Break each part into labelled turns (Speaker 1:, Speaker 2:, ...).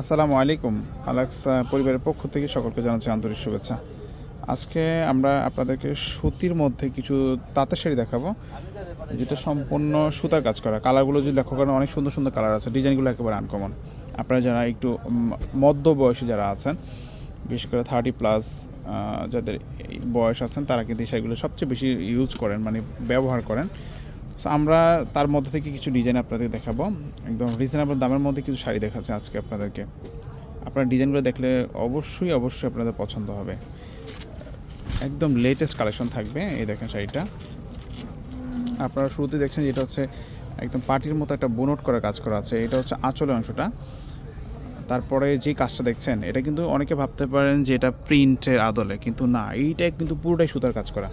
Speaker 1: আসসালামু আলাইকুম, আলাক্স পরিবারের পক্ষ থেকে সকলকে জানাচ্ছি আন্তরিক শুভেচ্ছা। আজকে আমরা আপনাদেরকে সুতির মধ্যে কিছু তাঁতের শাড়ি দেখাবো, যেটা সম্পূর্ণ সুতার কাজ করা। কালারগুলো যদি লক্ষ্য করেন, অনেক সুন্দর সুন্দর কালার আছে, ডিজাইনগুলো একেবারে আনকমন আপনারা যারা একটু মধ্য বয়সী যারা আছেন, বিশেষ করে থার্টি প্লাস যাদের বয়স আছেন, তারা কিন্তু এই শাড়িগুলো সবচেয়ে বেশি ইউজ করেন মানে ব্যবহার করেন। সো আমরা তার মধ্যে থেকে কিছু ডিজাইন আপনাদের দেখাবো। একদম রিজনেবল দামের মধ্যে কিছু শাড়ি দেখাচ্ছে আজকে আপনাদেরকে। আপনার ডিজাইনগুলো দেখলে অবশ্যই অবশ্যই আপনাদের পছন্দ হবে। একদম লেটেস্ট কালেকশন থাকবে এই দেখেন শাড়িটা। আপনারা শুরুতে দেখছেন যেটা হচ্ছে একদম পার্টির মতো একটা বুনোট করা কাজ করা আছে। এটা হচ্ছে আঁচলের অংশটা। তারপরে যে কাজটা দেখছেন, এটা কিন্তু অনেকে ভাবতে পারেন যে এটা প্রিন্টের আদলে, কিন্তু না, এইটা কিন্তু পুরোটাই সুতার কাজ করা।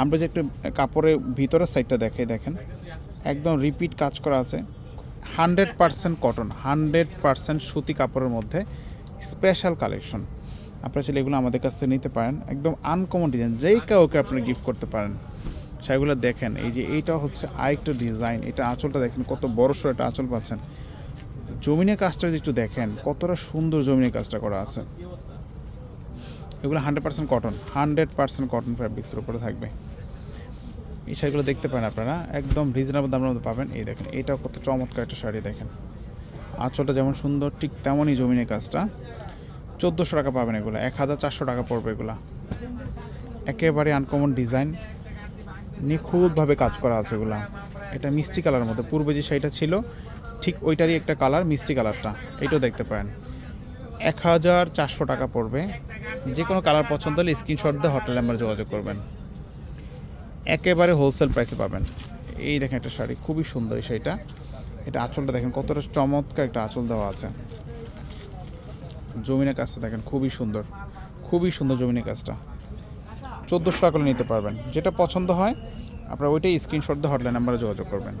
Speaker 1: আমরা যে একটা কাপড়ের ভিতরের সাইডটা দেখে দেখেন। একদম রিপিট কাজ করা আছে। Hundred percent cotton hundred percent সুতি কাপড়ের মধ্যে স্পেশাল কালেকশন আপনারা চাইলে এগুলো আমাদের কাছ থেকে নিতে পারেন। একদম আনকমন ডিজাইন যেই কাউকে আপনি গিফট করতে পারেন, সেগুলো দেখেন। এই যে এইটা হচ্ছে আরেকটা ডিজাইন এটা আঁচলটা দেখেন, কত বড় সড়ো একটা আঁচল পাচ্ছেন। জমিনের কাজটা যদি একটু দেখেন, কতটা সুন্দর জমিনের কাজটা করা আছে। এগুলো hundred percent cotton hundred percent cotton ফ্যাব্রিক্সের উপরে থাকবে। এই শাড়িগুলো দেখতে পারেন আপনারা, একদম রিজনেবল দামের মধ্যে পাবেন। এই দেখেন, এটাও কত চমৎকার একটা শাড়ি, দেখেন। আঁচলটা যেমন সুন্দর, ঠিক তেমনই জমিনের কাজটা। চোদ্দোশো টাকা পাবেন এগুলো এক হাজার চারশো টাকা পড়বে এগুলা। একেবারে আনকমন ডিজাইন নিখুঁতভাবে কাজ করা আছে এগুলা। এটা মিষ্টি কালারের মধ্যে, পূর্বে যে শাড়িটা ছিল, ঠিক ওইটারই একটা কালার মিষ্টি কালারটা। এটাও দেখতে পারেন। এক হাজার চারশো টাকা পড়বে। যে কোনো কালার পছন্দ হলে স্ক্রিনশট দিয়ে হটলাইন নাম্বার যোগাযোগ করবেন। একেবারে হোলসেল প্রাইসে পাবেন। এই দেখেন একটা শাড়ি, খুবই সুন্দর এই শাড়িটা। এটা আঁচলটা দেখেন কতটা চমৎকার একটা আঁচল দেওয়া আছে। জমিনের কাজটা দেখেন, খুবই সুন্দর। খুবই সুন্দর জমিনের কাজটা। চোদ্দোশো টাকা করে নিতে পারবেন। যেটা পছন্দ হয়, আপনারা ওইটাই স্ক্রিনশট দিয়ে হটলাইন নাম্বারে যোগাযোগ করবেন।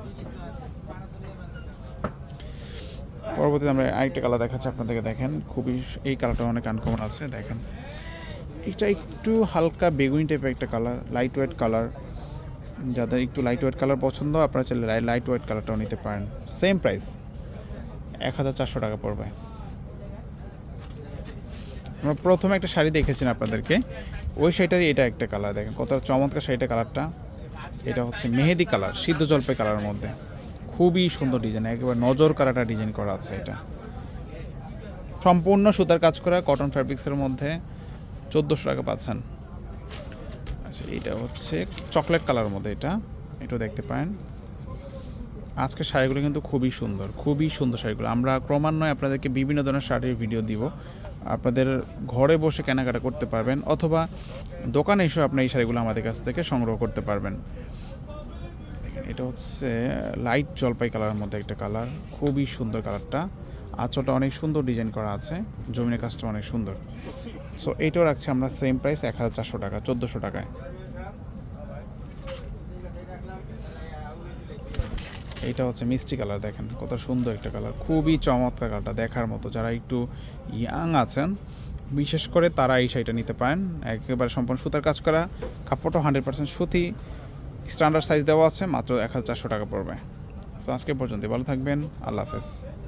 Speaker 1: পরবর্তীতে আমরা আরেকটা কালার দেখাচ্ছি, আপনাদেরকে দেখেন। খুবই এই কালারটা অনেক আনকমন আছে, দেখেন। এটা একটু হালকা বেগুনি টাইপের একটা কালার লাইট ওয়েট কালার যাদের একটু লাইট ওয়েট কালার পছন্দ, আপনারা চাইলে লাইট ওয়েট কালারটাও নিতে পারেন। সেম প্রাইস এক হাজার চারশো টাকা পড়বে। আমরা প্রথমে একটা শাড়ি দেখেছেন আপনাদেরকে। ওই শাড়িটারই এটা একটা কালার দেখেন। কত চমৎকার শাড়িটা কালারটা এটা হচ্ছে মেহেদি কালার সিদ্ধ জলপাই কালারের মধ্যে। খুবই সুন্দর ডিজাইন একেবারে নজর কারাটা ডিজাইন করা আছে এটা। সম্পূর্ণ সুতার কাজ করা কটন ফ্যাব্রিক্সের মধ্যে চোদ্দোশো টাকা পাচ্ছেন। আচ্ছা এটা হচ্ছে চকলেট কালারের মধ্যে এটা এটাও দেখতে পারেন। আজকের শাড়িগুলো কিন্তু খুবই সুন্দর খুবই সুন্দর শাড়িগুলো। আমরা ক্রমান্বয়ে আপনাদেরকে বিভিন্ন ধরনের শাড়ির ভিডিও দিব। আপনাদের ঘরে বসে কেনাকাটা করতে পারবেন অথবা দোকানে এসে আপনি এই শাড়িগুলো আমাদের কাছ থেকে সংগ্রহ করতে পারবেন। এটা হচ্ছে লাইট জলপাই কালারের মধ্যে একটা কালার খুবই সুন্দর কালারটা আঁচলটা অনেক সুন্দর ডিজাইন করা আছে, জমিনের কাজটা অনেক সুন্দর। সো এইটাও রাখছি আমরা সেম প্রাইস এক হাজার চারশো টাকা, চোদ্দোশো টাকায়। এইটা হচ্ছে মিষ্টি কালার দেখেন কত সুন্দর একটা কালার খুবই চমৎকার কালারটা দেখার মতো। যারা একটু ইয়াং আছেন, বিশেষ করে তারা এই শাড়িটা নিতে পারেন। একেবারে সম্পূর্ণ সুতার কাজ করা কাপড়টা হান্ড্রেড পার্সেন্ট সুতি। স্ট্যান্ডার্ড সাইজ দেওয়া আছে, মাত্র এক হাজার চারশো টাকা পড়বে। সো আজকে পর্যন্ত ভালো থাকবেন। আল্লাহ হাফেজ।